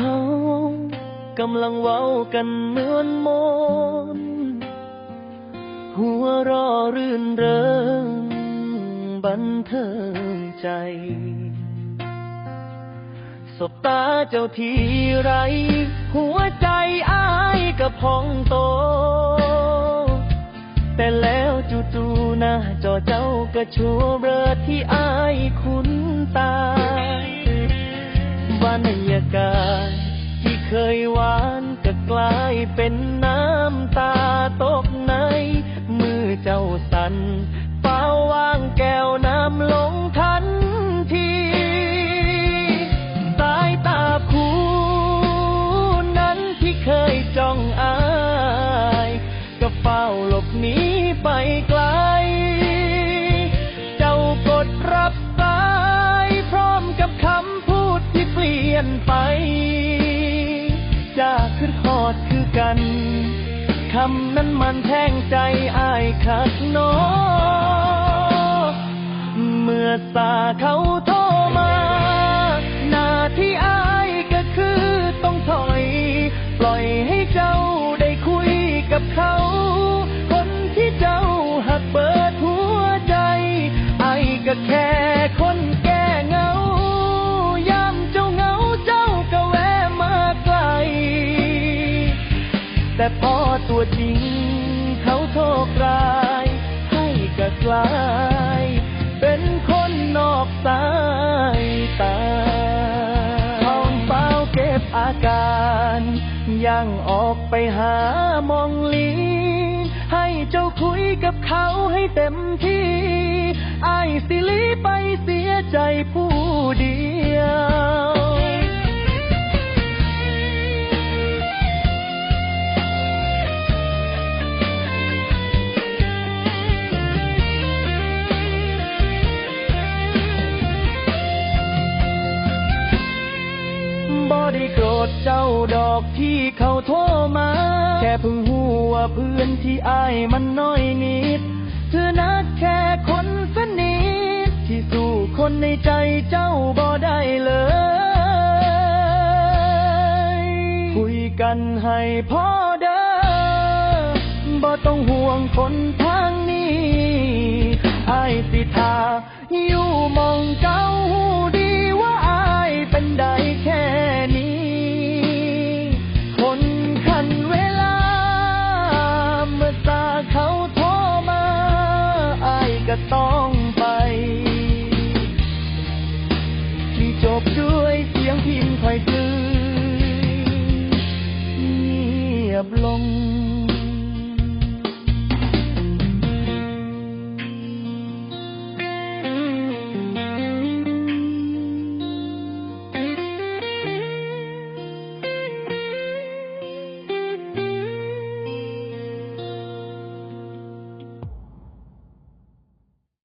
เขากำลังเว้ากันเหมือนมนหัวรอรื่นเริงบันเทิงใจสบตาเจ้าทีไร หัวใจอ้ายกับพองโต แต่แล้วจู่ๆหน้าจอเจ้าก็ชัวเบลอที่อ้ายคุ้นตาบรรยากาศ เคยหวานก็กลายเป็นน้ำตาตกใน มือเจ้าสันเฝ้าวางแก้วน้ำลงทันทีสายตาคู่นั้นที่เคยจ้องอายก็เฝ้าหลบหนีไปไกล เจ้ากดรับสายพร้อมกับคำพูดที่เปลี่ยนไป กัน คำนั้นมันแทงใจอายคักหนอ ตัวจริง เขาโทรกลาย ให้ก็กลาย เป็นคนนอกสายตาท้องเปล่าเก็บอาการยังออกไปหามองลีให้เจ้าคุยกับเขาให้เต็มที่ไอ้สิลีไปเสียใจผู้เดียว ดเจ้าดอกที่เขาโทรมา แค่เพิ่งหูว่าเพื่อนที่อายมันน้อยนิดเธอนักแค่คนสนิทที่สู้คนในใจเจ้าบ่ได้เลย คุยกันให้พอเด้อบ่ต้องห่วงคนทางนี้อายสิทาอยู่มองเจ้า ต้องไปที่จบด้วยเสียงพิมพ์ค่อยซื้เงียบลง